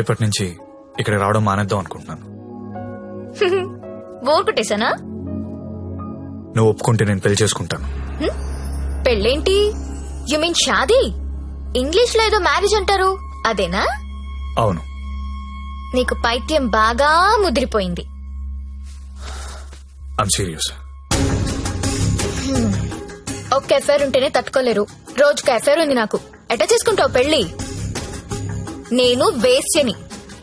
రేపటి నుంచి ఇక్కడ రావడం మానేద్దాం అనుకుంటున్నాను. బోర్ కొట్టేశానా నువ్వు ఒప్పుకుంటే నేను పెళ్ళి చేసుకుంటాను. పెళ్ళేంటి? You mean shaadi? ఇంగ్లీష్లో ఏదో మ్యారేజ్ అంటారు. అదేనా? అవును. నీకు పైత్యం బాగా ముదిరిపోయింది. ఐమ్ సీరియస్ ఒక్క ఎఫైర్ ఉంటేనే తట్టుకోలేరు. రోజుకు ఎఫైర్ ఉంది నాకు. ఎట చేసుకుంటావు పెళ్ళి నేను వేశ్యని.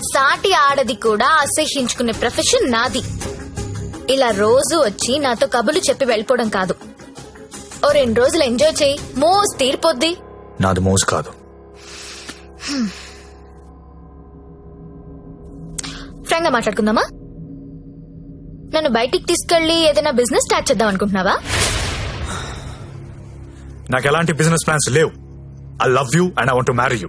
సాటి ఆడది కూడా అసహ్యించుకునే ప్రొఫెషన్ నాది. ఇలా రోజు వచ్చి నాతో కబులు చెప్పి వెళ్ళిపోవడం కాదు. ఓ రెండు రోజులు ఎంజాయ్ చేయి. మోస్ తీరిపోద్ది. నాది మోజు కాదు. ఫ్రాంక్గా మాట్లాడుకుందామా? నన్ను బయటికి తీసుకెళ్ళి ఏదైనా బిజినెస్ స్టార్ట్ చేద్దాం అనుకుంటున్నావా? నాకు ఎలాంటి బిజినెస్ ప్లాన్స్ లేవు. I love you and I want marry you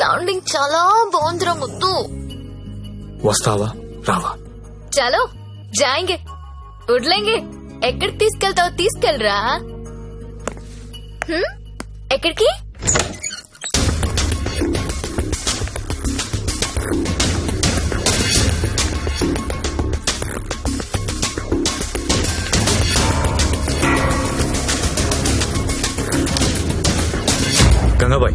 sounding చాలా బాగుందిరా ముద్దు. వస్తావా? రావా. చలో జాయింగే. వడ్లేంగే ఎక్కడికి తీసుకెళ్తావో? తీసుకెళ్ళరా? ఎక్కడికి? గంగాబాయ్.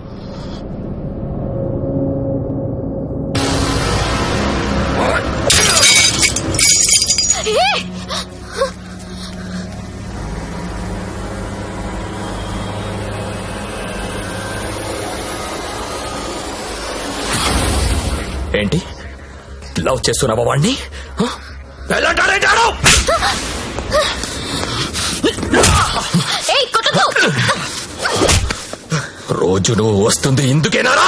లవ్ చేస్తున్నావా వాణ్ణి? రోజు నువ్వు వస్తుంది ఇందుకేనారా?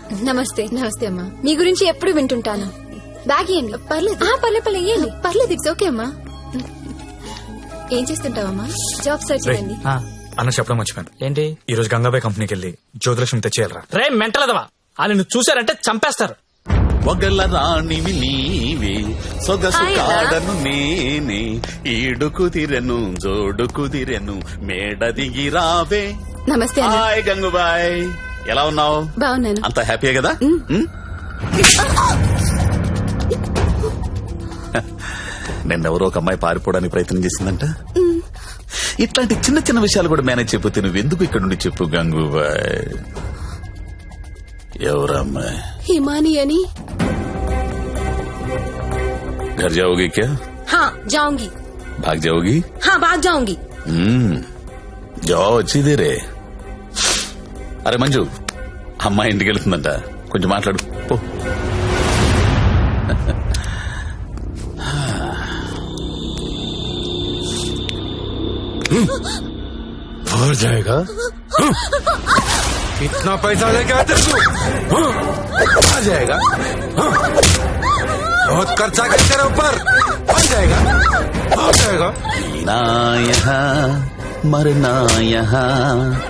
నమస్తే. నమస్తే అమ్మా. మీ గురించి ఎప్పుడు వింటుంటాను. బ్యాగ్ ఇవ్వండి పర్లేదు. పర్లేదు పర్లేదు ఇవ్వండి పర్లేదు ఇట్స్ ఓకే అమ్మా. ఏం చేస్తుంటావమ్మా? జాబ్ సర్చ్ చేయండి. ఆ, అన్న చెప్పడం మర్చిపోయాను. ఏంటి? ఈ రోజు గంగాబాయ్ కంపెనీకి వెళ్ళి జ్యోతిలక్ష్మి తెచ్చేయాలరా. రే మెంటలదవా వాళ్ళు నువ్వు చూసారంటే చంపేస్తారు. ఒగల రాణివి నీవే సొగసు కాడను నేనే ఈడు కుదిరెను జోడు కుదిరెను మేడ దిగి రావే. నమస్తే హాయ్ గంగుబాయ్. ఎలా ఉన్నావు బాగున్నాను అంత హ్యాపీయే కదా ఉమ్? నిన్నెవరో ఒక అమ్మాయి పారిపోవడానికి ప్రయత్నం చేసిందంట ఇట్లాంటి చిన్న చిన్న విషయాలు కూడా మేనేజ్ చెప్పితే నువ్వెందుకు ఇక్కడ నుండి చెప్పు గంగుబాయ్ ఎవరా అమ్మాయి హిమాని అని घर जाओगी क्या హా జాంగి भाग जाओगी హా బాగా జాంగి हम्म जाओ अच्छी देर है అరే మంజు అమ్మాయి ఇంటికి వెళ్తుందంట కొంచెం మాట్లాడు పో और जाएगा इतना पैसा लेके आते तू आ जाएगा बहुत खर्चा कर तेरे ऊपर आ जाएगा आ जाएगा ना यहाँ मरना यहाँ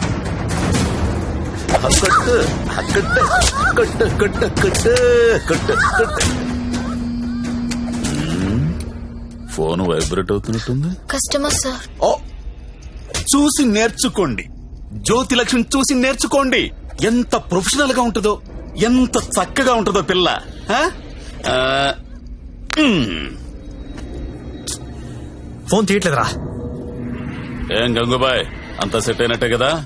కొట్టు కొట్టు కొట్టు కొట్టు కొట్టు కొట్టు. కొట్టు ఫోన్ వైబ్రేట్ అవుతున్నట్టుంది. Customer sir. ఓ చూసి నేర్చుకోండి. జ్యోతి లక్ష్మి చూసి నేర్చుకోండి. ఎంత ప్రొఫెషనల్గా ఉంటుందో ఎంత చక్కగా ఉంటుందో పిల్ల. ఫోన్ తీయట్లేదురా. ఏం గంగుబాయ్ అంతా సెట్ అయినట్టే కదా?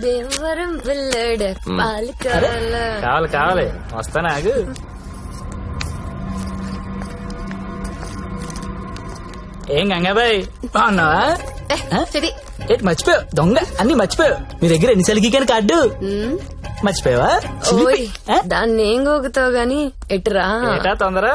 దేవరం వెళ్ళాడు పాలకాల కావాలి కావాలి వస్తానా ఆగు ఏం గంగాబాయ్ బాగున్నావా ఏంటి మర్చిపోయావు దొంగ అన్ని మర్చిపోయావు మీ దగ్గర ఎన్ని సెలకి కానీ కార్డు మర్చిపోయావా ఓయ్ దాన్ని ఏం గోగుతావు గాని ఎటురా ఏటా తొందర